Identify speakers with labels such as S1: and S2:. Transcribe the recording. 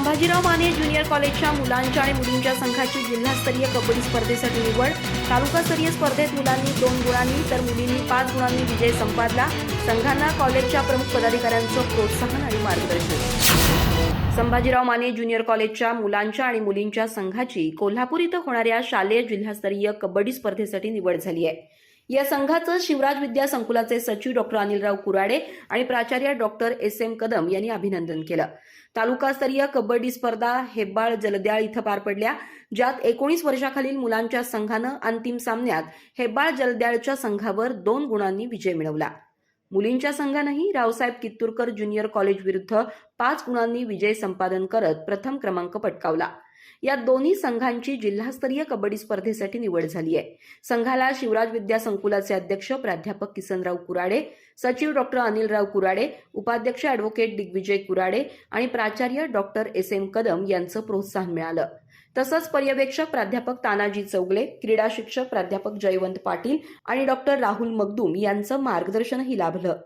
S1: Sambhajirao Mane junior कॉलेजच्या मुलांच्या आणि मुलींच्या संघाची जिल्हास्तरीय कबड्डी स्पर्धेसाठी निवड. तालुकास्तरीय स्पर्धेत मुलांनी दोन गुणांनी तर मुलींनी पाच गुणांनी विजय संपादला. संघांना कॉलेजच्या प्रमुख पदाधिकाऱ्यांचं प्रोत्साहन आणि मार्गदर्शन. संभाजीराव माने ज्युनियर कॉलेजच्या मुलांच्या आणि मुलींच्या संघाची कोल्हापूर इथं होणाऱ्या शालेय जिल्हास्तरीय कबड्डी स्पर्धेसाठी निवड झाली आहे. या संघाचं शिवराज विद्या संकुलाचे सचिव डॉक्टर अनिलराव कुराडे आणि प्राचार्य डॉक्टर एस एम कदम यांनी अभिनंदन केलं. तालुकास्तरीय कबड्डी स्पर्धा हेब्बाळ जलद्याळ इथं पार पडल्या ज्यात एकोणीस वर्षाखालील मुलांच्या संघानं अंतिम सामन्यात हेब्बाळ जलद्याळच्या संघावर दोन गुणांनी विजय मिळवला. मुलींच्या संघानंही रावसाहेब कित्तूरकर ज्युनियर कॉलेज विरुद्ध पाच गुणांनी विजय संपादन करत प्रथम क्रमांक पटकावला. या दोन्ही संघांची जिल्हास्तरीय कबड्डी स्पर्धेसाठी निवड झाली आहे. संघाला शिवराज विद्या संकुलाचे अध्यक्ष प्राध्यापक किसनराव कुराडे सचिव डॉक्टर अनिलराव कुराडे उपाध्यक्ष अॅडव्होकेट दिग्विजय कुराडे आणि प्राचार्य डॉक्टर एस एम कदम यांचं प्रोत्साहन मिळालं. तसंच पर्यवेक्षक प्राध्यापक तानाजी चौगले क्रीडा शिक्षक प्राध्यापक जयवंत पाटील आणि डॉक्टर राहुल मगदूम यांचं मार्गदर्शनही लाभलं.